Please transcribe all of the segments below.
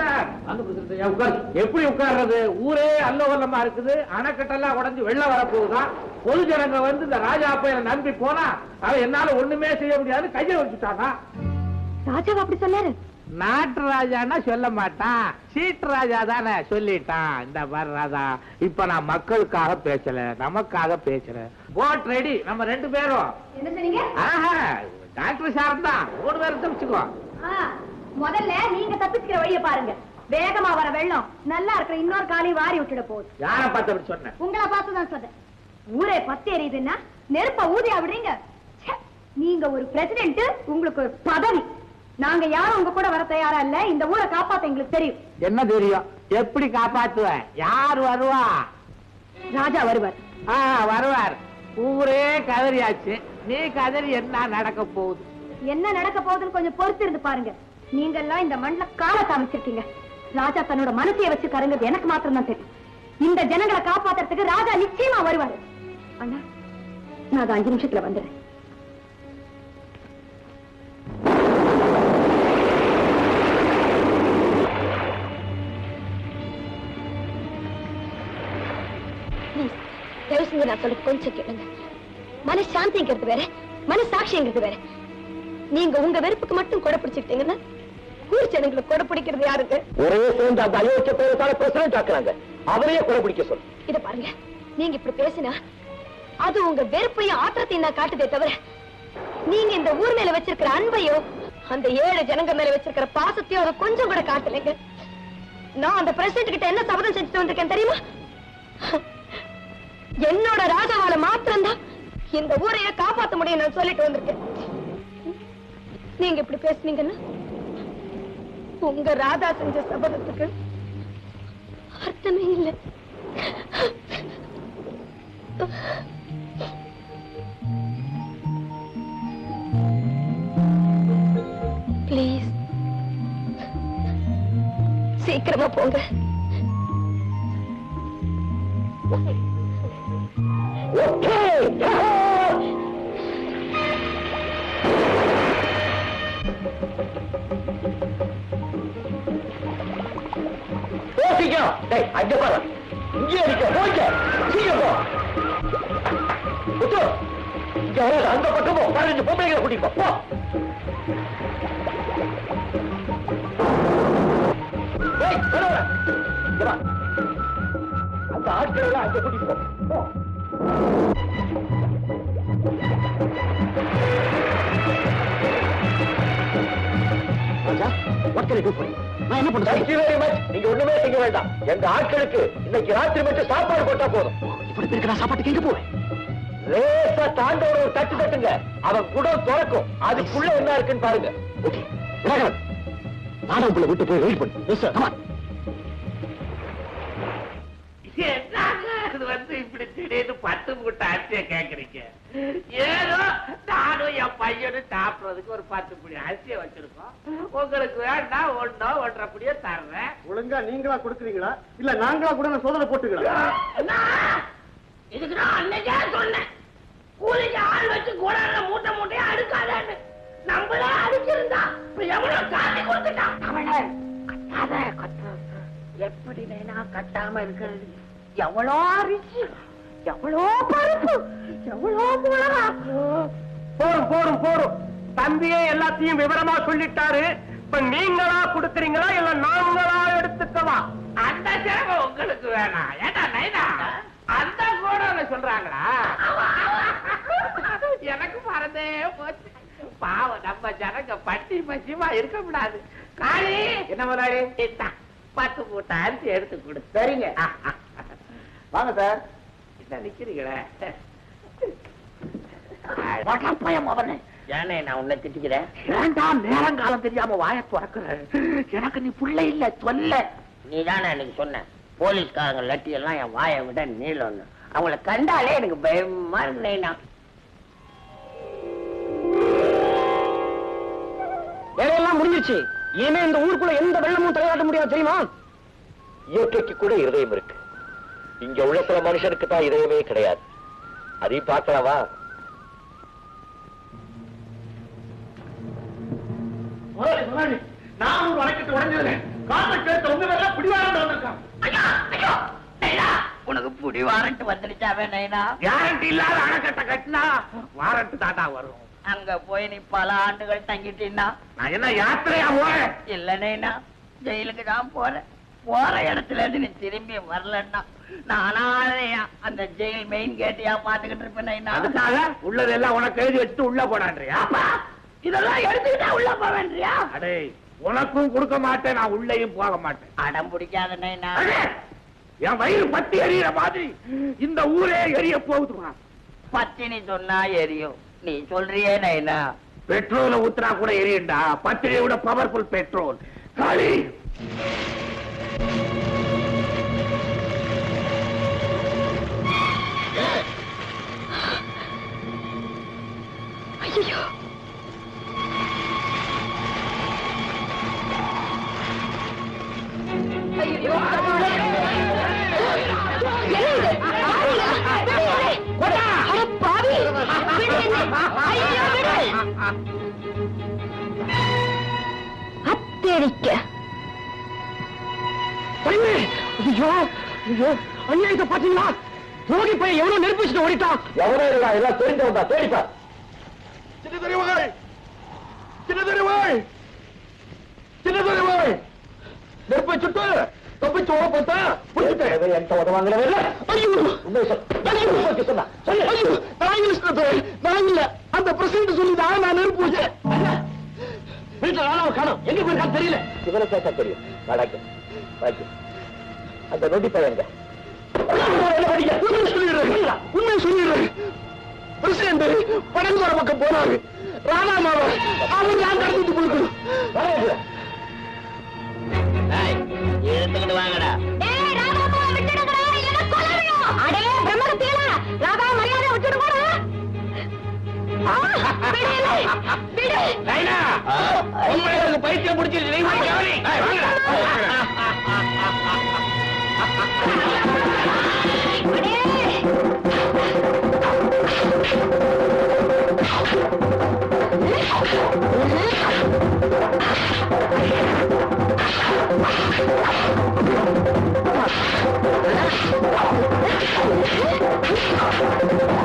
Sir. எப்படி உட்கார்றது? ஊரே அல்லோகல்லமா இருக்குது. அணைக்கட்டெல்லாம் உடைஞ்சு வெள்ளம் வரப்போகுதான் பொது ஜனங்க வந்து இந்த ராஜா பையனை நம்பி போனா அவன் என்னால ஒண்ணுமே செய்ய முடியாது. கையை வச்சுட்டானா? ராஜாவா அப்படி சொன்னாரு? நாட்டு ராஜான்னா சொல்ல மாட்டான். சீட்டு ராஜா தானே சொல்லிட்டான். இந்த மாதிரி ராஜா இப்ப நான் மக்களுக்காக பேசல நமக்காக பேசுறேன் போட் ரெடி நம்ம ரெண்டு பேரும். என்ன சொன்னீங்க? ஆஹா டாக்டர் சார் தான் மூணு பேரும் தப்பிச்சுக்கோ முதல்ல நீங்க தப்பிச்சுக்கிற வழிய பாருங்க. வேகமா வர வெள்ளம் நல்லா இருக்கிற இன்னொரு காலையும் வாரி விட்டுட போகுது. யார பார்த்து அப்படி சொன்னேன் உங்களை பார்த்து தான் சொன்னேன். ஊரே பத்து எரியுதுன்னா நெருப்ப ஊதியா விடுறீங்க நீங்க ஒரு பிரசிடென்ட் உங்களுக்கு ஒரு பதவி. நாங்க யாரும் உங்க கூட வர தயாரா இல்ல. இந்த ஊரை காப்பாத்த எங்களுக்கு தெரியும். என்ன தெரியும்? எப்படி காப்பாத்துவேன்? யார் வருவா? ராஜா வருவார். ஆ வருவார். ஊரே கதறியாச்சு. நீ கதறி என்ன நடக்க போகுது? என்ன நடக்க போகுதுன்னு கொஞ்சம் பொறுத்து இருந்து பாருங்க. நீங்க எல்லாம் இந்த மண்ணில கால அமைச்சிருக்கீங்க ராஜா தன்னோட மனசைய வச்சு கருங்கிறது எனக்கு மாத்திரம் தான் தெரியும். இந்த ஜனங்களை காப்பாத்துறதுக்கு ராஜா நிச்சயமா வருவாரு. அண்ணா நான் அது அஞ்சு நிமிஷத்துல வந்துடுறேன். தயவு செஞ்சு நான் சொல்றது கொஞ்சம் கேளுங்க. மனசாந்திங்கிறது வேற மனசாட்சிங்கிறது வேற. நீங்க உங்க வெறுப்புக்கு மட்டும் கொடை பிடிச்சுக்கிட்டீங்கன்னா ஊர் ஜனங்களை கொடை பிடிக்கிறது யாருங்க? ஒரே சேர்ந்து அந்த அயோக்கிய பேரத்தால பிரசிடண்ட் ஆக்குறாங்க. அவரையே கொலை பிடிக்க சொல்லு. இத பாருங்க. நீங்க இப்படி பேசினா அது உங்க வெறுப்பையும் ஆத்திரத்தையும் நான் காட்டுதே தவிர நீங்க இந்த ஊர் மேல வச்சிருக்கிற அன்பையோ அந்த ஏழு ஜனங்க மேல வச்சிருக்கிற பாசத்தையோ அதை கொஞ்சம் கூட காட்டலைங்க. நான் அந்த பிரசிடண்ட் கிட்ட என்ன சபதம் செஞ்சுட்டு வந்திருக்கேன் தெரியுமா? என்னோட ராஜாவால மாத்திரம்தான் இந்த ஊரைய காப்பாத்த முடியும் நான் சொல்லிட்டு வந்திருக்கேன். நீங்க இப்படி பேசுனீங்கன்னா? உங்க ராதா செஞ்ச சபதத்துக்கு அர்த்தமே இல்லை. ப்ளீஸ் சீக்கிரமா போங்க. சீக்கிரம் டேய் அங்க பாரு. இங்கே இருக்க போய்க்க. சீக்கிரம் போ. முத்து இங்க வராது அந்த பக்கம் போ. பதினஞ்சு பொம்பளைங்களை கூட்டிட்டு போ. போ. டேய், வர, வர. இங்க வா. அந்த ஆட்கள் எல்லாம் அங்க கூட்டிட்டு போ. ராஜா what can I do for you? நான் என்ன பண்றது Thank you very much. நீங்க ஒண்ணுமே செய்ய வேண்டாம். எங்க ஆட்களுக்கு இன்னைக்கு ராத்திரி மட்டும் சாப்பாடு போட்டா போதும். இப்படி இருக்கிற சாப்பாட்டுக்கு எங்க போவேன்? லேசா தாண்டவன ஒரு தட்டு தட்டுங்க. அவன் குடம் திறக்கும். அதுக்குள்ள என்ன இருக்குன்னு பாருங்க. ஓகே நானும் உங்களை விட்டு போய் வெயிட் பண்ணு. எஸ் சார் கமான் என்னங்க இது வந்து இப்படி திடீர்னு பத்து மூட்டை அரிசியை கேக்குறீங்க. ஏதோ நானும் என் பையனும் சாப்பிடுறதுக்கு ஒரு பத்து புடி அரிசியை வச்சிருக்கோம். உங்களுக்கு வேண்டாம் ஒன்னோ ஒன்றரை புடியோ தர்றேன். ஒழுங்கா நீங்களா கொடுக்குறீங்களா? இல்ல நாங்களா கூட நான் சோதனை போட்டுக்கலாம் இதுக்கு நான் அன்னைக்கே சொன்னேன். கூலிக்கு ஆள் வச்சு கூடாத மூட்டை மூட்டையா அடுக்காதேன்னு. நம்மளே அடிச்சிருந்தா இப்ப எவ்வளவு காட்டி கொடுத்துட்டான்? தமிழர் கட்டாத கட்டாத. எப்படி வேணா கட்டாம இருக்கிறது. எவ்வளோ அரிசி? எவ்வளோ பருப்பு எவ்வளோ மிளகா போரும் போரும் போரும் தம்பியே எல்லாத்தையும் விவரமா சொல்லிட்டாரு. இப்ப நீங்களா கொடுக்குறீங்களா இல்ல நாங்களா எடுத்துக்கவா? அந்த சிரமம் உங்களுக்கு வேணாம் ஏடா நைனா? அந்த கூட சொல்றாங்களா? எனக்கு மறந்தே போச்சு. பாவம் நம்ம ஜனங்க பட்டி பசியமா இருக்க கூடாது. காளி! என்ன முதலாளி? பத்து மூட்டை அரிசி எடுத்து கொடு. சரிங்க. வாங்க சார். என்ன நிக்கிறீங்களே? பயம் அவனே. ஏனே நான் உன்னை திட்டிக்கிறேன்? வேண்டாம் நேரங்காலம் தெரியாம வாய திறக்கிற. எனக்கு நீ புள்ள இல்ல சொல்ல நீ தானே எனக்கு சொன்ன. போலீஸ்காரங்க லட்டி எல்லாம் என் வாயை விட நீளம்னு. அவங்கள கண்டாலே எனக்கு பயமா இருந்தேனா வேலையெல்லாம் முடிஞ்சிருச்சு. இனிமே இந்த ஊருக்குள்ள எந்த வெள்ளமும் தலையாட்ட முடியாது தெரியுமா? இயற்கைக்கு கூட இருதயம் இருக்கு. இங்க உள்ள சில மனுஷனுக்கு தான் இதயமே கிடையாது. அதையும் பார்க்கலாமா? முதலாளி முதலாளி நான் ஒரு வழக்கத்து உடஞ்சதுல காரணம் கேட்ட உங்க மேல பிடிவாரம் வந்திருக்கான். ஐயோ ஐயோ நைனா உனக்கு புடி வாரண்ட் வந்துடுச்சாவே நைனா கேரண்டி இல்லாத அணைக்கட்ட கட்டினா வாரண்ட் தாண்டா வரும். அங்க போய் நீ பல ஆண்டுகள் தங்கிட்டீன்னா? நான் என்ன யாத்திரையா போறேன்? இல்ல நைனா ஜெயிலுக்கு தான் போறேன். போற இடத்துல இருந்து நீ திரும்பி வரலன்னா நானாலையா அந்த ஜெயில் மெயின் கேட்டியா பாத்துக்கிட்டு இருப்பேன் அதுக்காக உள்ளதெல்லாம் உனக்கு எழுதி வச்சுட்டு உள்ள போடான்றியா அப்பா, இதெல்லாம் எடுத்துக்கிட்டா உள்ள போவேன்றியா? அடே உனக்கும் கொடுக்க மாட்டேன் நான் உள்ளேயும் போக மாட்டேன். அடம் பிடிக்காத நைனா. என் வயிறு பத்தி எரியற மாதிரி இந்த ஊரே எரிய போகுதுமா? பத்தினி சொன்னா எரியும். நீ சொல்றியே நைனா. பெட்ரோல ஊத்துனா கூட எரியுண்டா பத்திரியை விட பவர்ஃபுல் பெட்ரோல் காளி என்னை. ஐயோ, விடு. அத்தடிக்க ஐயோ ஐயா பாத்தீங்களா ரோகி பையன் எவ்வளவு நெருப்பு ஓடிட்டான் எல்லாம் தெரிஞ்சவன் தான் தேடிப்பார் சின்ன தெரிவாய் சின்ன தெரிவாய் சின்ன தெரிவாய் தப்பிச்சு ஓட பார்த்தா புடிச்சிட்டேன். என்கிட்ட உதவாங்களே ஐயோ. உண்மை சொன்னா சொல்லு. ஐயோ. நான் இல்ல நான் இல்ல. அந்த பிரசிடண்ட் சொல்லிதான் நான் நெருப்பு வீட்டுல காணும். எங்க தெரியல. இவரை கேட்டா தெரியும். வடக்கு. வடக்கு. அந்த நொடி பையங்க உண்மை சொல்லிடுறேன். பிரசிடண்ட் படகுமர பக்கம் போனாரு. ராணாமாவை அவன் நான் கடத்திட்டு போயிருக்கணும் நைனா உங்களுக்கு பைத்தியம் பிடிச்சிருச்சு. Thank you.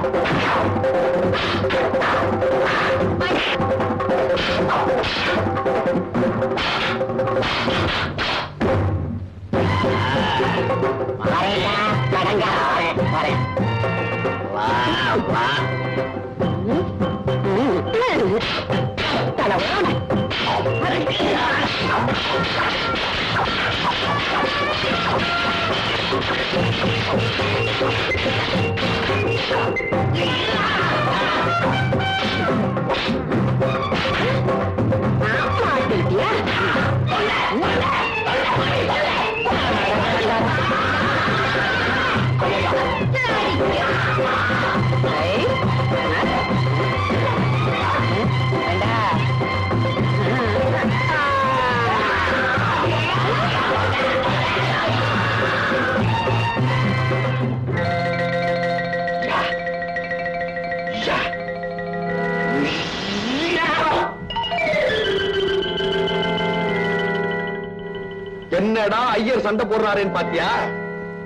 சண்டை போடுறாருன்னு பாத்தியா?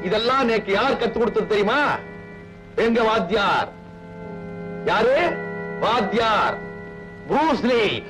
இதெல்லாம் நேக்கு யார் கத்து கொடுத்தது தெரியுமா? எங்க வாத்தியார்? யாரு? வாத்தியார். ப்ரூஸ்லி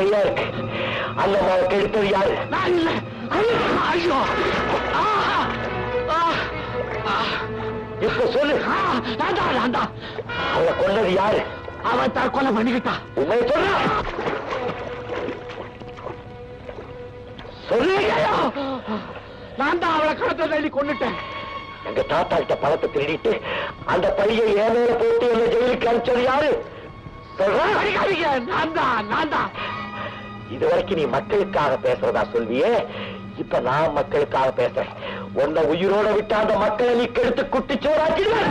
நிறைய இருக்கு. அந்த மாதிரி கெடுத்தது யாரு? நான் இல்ல. ஐயோ. இப்ப சொல்லு. அவளை கொன்னது யாரு? அவன் தற்கொலை பண்ணிக்கிட்டான் உண்மையை சொல்ற. சொல்லு ஐயோ, நான் தான் அவளை கடத்த தள்ளி கொண்டுட்டேன் எங்க தாத்தா கிட்ட பணத்தை திருடிட்டு அந்த பையை மேல போட்டு என்ன ஜெயிலுக்கு அனுப்பிச்சது யாரு? சொல்றா. அடிக்காதீங்க நான் தான் நான் தான். இது வரைக்கும் நீ மக்களுக்காக பேசுறதா சொல்வியே இப்ப நான் மக்களுக்காக பேசுறேன். உன்னை உயிரோட விட்டா அந்த மக்களை நீ கெடுத்து குட்டிச்சோராக்கிடுவேன்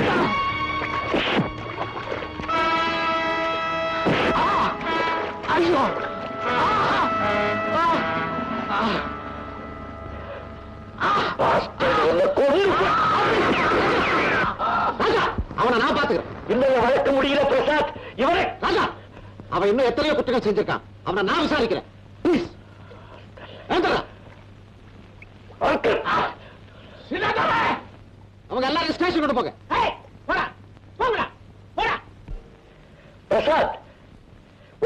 ஆ, ஐயோ அவனை நான் பாத்துக்கிறேன் இன்னும் வளர்க்க முடியல பிரசாத். இவரே ராஜா அவன் இன்னும் எத்தனையோ குற்றங்கள் செஞ்சிருக்கான். அவனை நான் விசாரிக்கிறேன். ப்ளீஸ் அவங்க எல்லாரும் ஸ்டேஷன் கொண்டு போங்க. பிரசாத்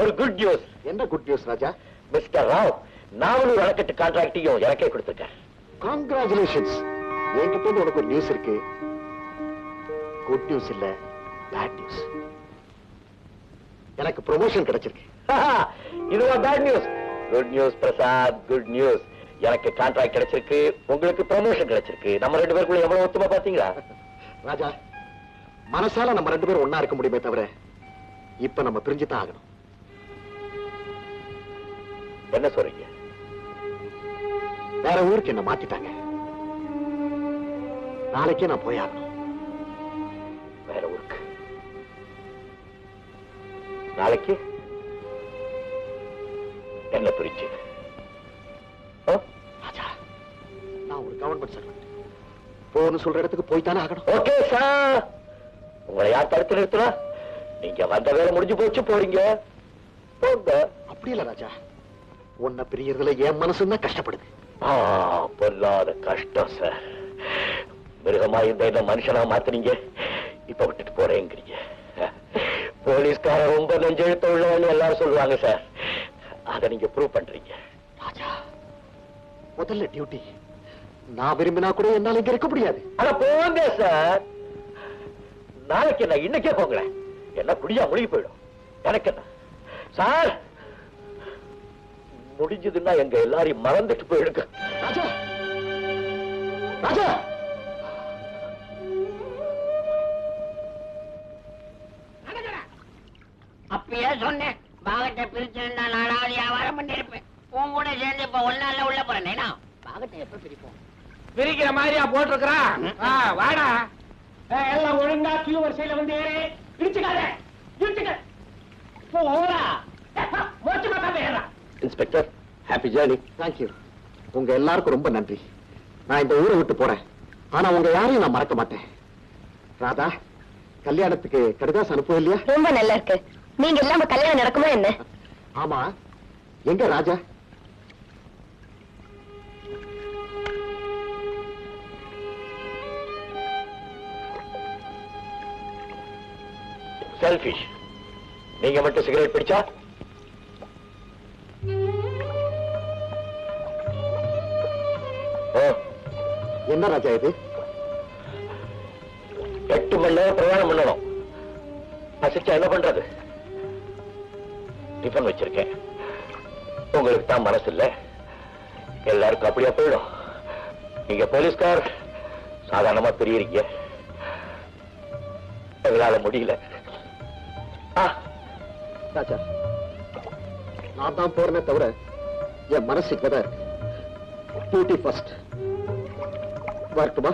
ஒரு குட் நியூஸ் என்ன good news Raja? Mister Rao Navalur அணைக்கட்டு கான்ட்ராக்டையும் எனக்கே கொடுத்துருக்கேன் காங்கிராச்சுலேஷன்ஸ் என்கிட்ட உனக்கு ஒரு நியூஸ் இருக்கு. குட் நியூஸ் இல்ல பேட் நியூஸ் எனக்கு ப்ரொமோஷன் கிடைச்சிருக்கு. இதுவா bad news good news Prasad good news எனக்கு கான்ட்ராக்ட் கிடைச்சிருக்கு. உங்களுக்கு ப்ரமோஷன் கிடைச்சிருக்கு. நம்ம ரெண்டு பேருக்குள்ள எவ்வளவு ஒத்துமை பாத்தீங்களா ராஜா மனசால நம்ம ரெண்டு பேரும் ஒண்ணா இருக்க முடியுமே தவிர இப்ப நம்ம பிரிஞ்சு தான் ஆகணும். என்ன சொல்றீங்க? வேற ஊருக்கு என்ன மாத்திட்டாங்க. நாளைக்கே நான் போய் ஆகணும். வேற ஊருக்கு. நாளைக்கு? என்ன பிரிச்சு? ஆ? ராஜா நான் ஒரு கவர்மெண்ட் சர்வெண்ட் போன்னு சொல்ற இடத்துக்கு போய் தானே ஆகணும். ஓகே சார் உங்களை யார் தடுத்து நிறுத்துறா? நீங்க வந்த வேலை முடிஞ்சு போச்சு போறீங்க. போங்க. அப்படி இல்ல ராஜா. உன்னை பிரியறதுல என் மனசு தான் கஷ்டப்படுது. ஆ, பொல்லாத கஷ்டம் சார் மிருகமா இருந்த என்ன மனுஷனா மாத்துனீங்க? இப்ப விட்டுட்டு போறேங்கிறீங்க. போலீஸ்கார ரொம்ப நெஞ்செழுத்த உள்ளவன்னு எல்லாரும் சொல்லுவாங்க சார் அதை நீங்க ப்ரூவ் பண்றீங்க. ராஜா. முதல்ல டியூட்டி நான் விரும்பினா கூட என்னால இங்க இருக்க முடியாது. ஆனா போங்க சார் நாளைக்கு என்ன இன்னைக்கே போங்களேன். என்ன குடியா முழுகி போயிடும். எனக்கு என்ன? சார் முடிஞ்சதுன்னா எங்க எல்லாரையும் மறந்துட்டு போயிடுங்க. ராஜா. ராஜா. அப்பயே சொன்னேன் பாகத்தை பண்ணிருப்பேன் உன் கூட சேர்ந்து இப்ப ஒன்னால உள்ள போறேன். பாகத்தை எப்ப பிரிப்போம்? பிரிக்கிற மாதிரியா போட்டிருக்கிறான் ஆ, வாடா. எல்லாம் ஒழுங்கா கியூ வரிசையில வந்து. இடிச்சுக்காத. இடிச்சுக்க. போடா மோச்சமா தான் ஏறா இன்ஸ்பெக்டர் ஹாப்பி ஜேர்னி தேங்க்யூ உங்க எல்லாருக்கும் ரொம்ப நன்றி. நான் இந்த ஊரை விட்டு போறேன். ஆனா உங்க யாரையும் நான் மறக்க மாட்டேன். ராதா கல்யாணத்துக்கு கடிதாசம் அனுப்பவே இல்லையா? ரொம்ப நல்லா இருக்கு. நீங்க இல்லாம கல்யாணம் நடக்குமா என்ன? ஆமா. எங்க ராஜா? செல்ஃபிஷ் நீங்க மட்டும் சிகரெட் பிடிச்சா? என்ன ராஜா இது? எட்டு மணி நேரம் பிரயாணம் பண்ணணும். பசிச்சா என்ன பண்றது? டிஃபன் வச்சிருக்கேன். உங்களுக்கு தான் மனசு இல்ல எல்லாருக்கும் அப்படியா போயிடும். நீங்க போலீஸ்கார் சாதாரணமா தெரியறீங்க எங்களால முடியல. ராஜா நான் தான் போறேனே தவிர என் மனசு இங்கதான் இருக்கு. டியூட்டி ஃபர்ஸ்ட் வரட்டுமா?